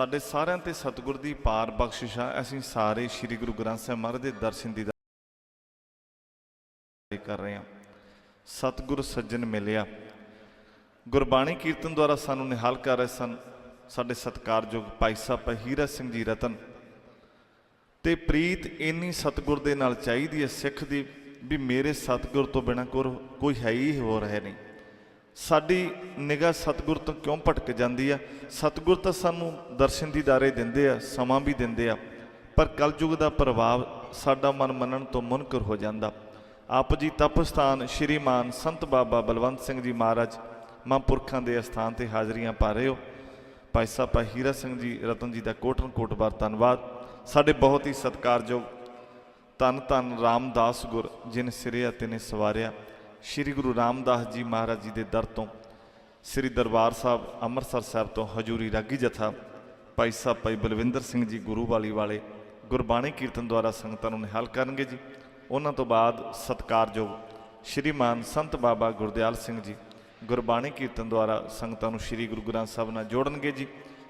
ਸਾਡੇ ਸਾਰਿਆਂ ਤੇ ਸਤਿਗੁਰ ਦੀ ਪਾਰ ਬਖਸ਼ਿਸ਼ ਆ। ਅਸੀਂ ਸਾਰੇ ਸ੍ਰੀ ਗੁਰੂ ਗ੍ਰੰਥ ਸਾਹਿਬ ਮਹਾਰਾਜ ਦੇ ਦਰਸ਼ਨ ਦੀ ਕਰ ਰਹੇ ਹਾਂ। ਸਤਿਗੁਰ ਸੱਜਣ ਮਿਲਿਆ। ਗੁਰਬਾਣੀ ਕੀਰਤਨ ਦੁਆਰਾ ਸਾਨੂੰ ਨਿਹਾਲ ਕਰ ਰਹੇ ਸਨ। ਸਾਡੇ ਸਤਿਕਾਰਯੋਗ ਭਾਈ ਸਾਹਿਬ ਹੀਰਾ ਸਿੰਘ ਜੀ ਰਤਨ। ਤੇ ਪ੍ਰੀਤ ਇੰਨੀ ਸਤਿਗੁਰ ਦੇ ਨਾਲ ਚਾਹੀਦੀ ਹੈ ਸਿੱਖ ਦੀ ਵੀ ਮੇਰੇ ਸਤਿਗੁਰ ਤੋਂ ਬਿਨਾ ਕੋਈ ਹੈ ਹੀ ਹੋਰ ਹੈ ਨਹੀਂ। ਸਾਡੀ ਨਿਗਾਹ ਸਤਿਗੁਰ ਤੋਂ ਕਿਉਂ ਭਟਕ ਜਾਂਦੀ ਆ? ਸਤਿਗੁਰ ਤਾਂ ਸਾਨੂੰ ਦਰਸ਼ਨ ਦੀਦਾਰੇ ਦਿੰਦੇ ਆ, ਸਮਾਂ ਵੀ ਦਿੰਦੇ ਆ, ਪਰ ਕਲਯੁਗ ਦਾ ਪ੍ਰਭਾਵ ਸਾਡਾ ਮਨ ਮੰਨਣ ਤੋਂ ਮੁਨਕਰ ਹੋ ਜਾਂਦਾ। ਆਪ ਜੀ ਤਪਸਥਾਨ ਸ਼੍ਰੀਮਾਨ ਸੰਤ ਬਾਬਾ ਬਲਵੰਤ ਸਿੰਘ ਜੀ ਮਹਾਰਾਜ ਮਹਾਂਪੁਰਖਾਂ ਦੇ ਅਸਥਾਨ ਤੇ ਹਾਜ਼ਰੀਆਂ ਪਾ ਰਹੇ ਹੋ। ਭਾਈ ਸਾਹਿਬ, ਭਾਈ ਹੀਰਾ ਸਿੰਘ ਜੀ, ਰਤਨ ਜੀ ਦਾ ਕੋਟਨ ਕੋਟ ਬਾਰ ਧੰਨਵਾਦ। ਸਾਡੇ ਬਹੁਤ ਹੀ ਸਤਿਕਾਰਯੋਗ ਧੰਨ ਧੰਨ ਰਾਮਦਾਸ ਗੁਰ, ਜਿਨ ਸਿਰੇ ਅਤੇ ਸਵਾਰਿਆ। ਸ੍ਰੀ ਗੁਰੂ ਰਾਮਦਾਸ ਜੀ ਮਹਾਰਾਜ ਜੀ ਦੇ ਦਰ ਤੋਂ ਸ੍ਰੀ ਦਰਬਾਰ ਸਾਹਿਬ, ਅੰਮ੍ਰਿਤਸਰ ਸਾਹਿਬ ਤੋਂ ਹਜੂਰੀ ਰਾਗੀ ਜਥਾ, ਭਾਈ ਸਾਹਿਬ ਭਾਈ ਬਲਵਿੰਦਰ ਸਿੰਘ ਜੀ ਗੁਰੂ ਵਾਲੀ ਵਾਲੇ ਗੁਰਬਾਣੀ ਕੀਰਤਨ ਦੁਆਰਾ ਸੰਗਤਾਂ ਨੂੰ ਨਿਹਾਲ ਕਰਨਗੇ ਜੀ। ਉਹਨਾਂ ਤੋਂ ਬਾਅਦ ਸਤਿਕਾਰਯੋਗ ਸ਼੍ਰੀਮਾਨ ਸੰਤ ਬਾਬਾ ਗੁਰਦਿਆਲ ਸਿੰਘ ਜੀ ਗੁਰਬਾਣੀ ਕੀਰਤਨ ਦੁਆਰਾ ਸੰਗਤਾਂ ਨੂੰ ਸ੍ਰੀ ਗੁਰੂ ਗ੍ਰੰਥ ਸਾਹਿਬ ਨਾਲ ਜੋੜਨਗੇ ਜੀ।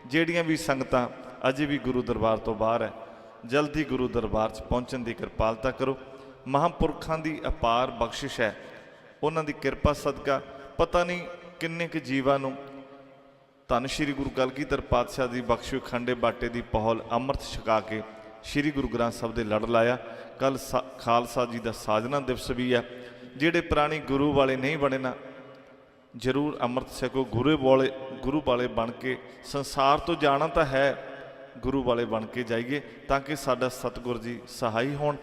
ਜਿਹੜੀਆਂ ਵੀ ਸੰਗਤਾਂ ਅਜੇ ਵੀ ਗੁਰੂ ਦਰਬਾਰ ਤੋਂ ਬਾਹਰ ਹੈ, ਜਲਦੀ ਗੁਰੂ ਦਰਬਾਰ 'ਚ ਪਹੁੰਚਣ ਦੀ ਕਿਰਪਾਲਤਾ ਕਰੋ। ਮਹਾਂਪੁਰਖਾਂ ਦੀ ਅਪਾਰ ਬਖਸ਼ਿਸ਼ ਹੈ ਉਹਨਾਂ ਦੀ ਕਿਰਪਾ, ਸਦਕਾ, ਪਤਾ ਨਹੀਂ ਕਿੰਨੇ ਕੁ ਜੀਵਾਂ ਨੂੰ ਧੰਨ ਸ਼੍ਰੀ ਗੁਰੂ ਕਲਗੀਧਰ ਪਾਤਸ਼ਾਹ ਦੀ ਬਖਸ਼ਿਸ਼ ਖੰਡੇ ਬਾਟੇ ਦੀ ਪਹਲ ਅੰਮ੍ਰਿਤ ਛਕਾ ਕੇ ਸ਼੍ਰੀ ਗੁਰੂ ਗ੍ਰੰਥ ਸਾਹਿਬ ਦੇ ਲੜ ਲਾਇਆ। ਕੱਲ ਖਾਲਸਾ ਜੀ ਦਾ ਸਾਜਨਾ ਦਿਵਸ ਵੀ ਆ ਜਿਹੜੇ ਪ੍ਰਾਣੀ ਗੁਰੂ ਵਾਲੇ ਨਹੀਂ ਬਣੇ ਨਾ, ਜਰੂਰ ਅੰਮ੍ਰਿਤ ਛਕੋ। ਗੁਰੂ ਵਾਲੇ ਗੁਰੂ ਵਾਲੇ ਬਣ ਕੇ ਸੰਸਾਰ ਤੋਂ ਜਾਣਾ ਤਾਂ ਹੈ। ਗੁਰੂ ਵਾਲੇ ਬਣ ਕੇ ਜਾਈਏ ਤਾਂ ਕਿ ਸਾਡਾ ਸਤਿਗੁਰ ਜੀ ਸਹਾਈ ਹੋਣ।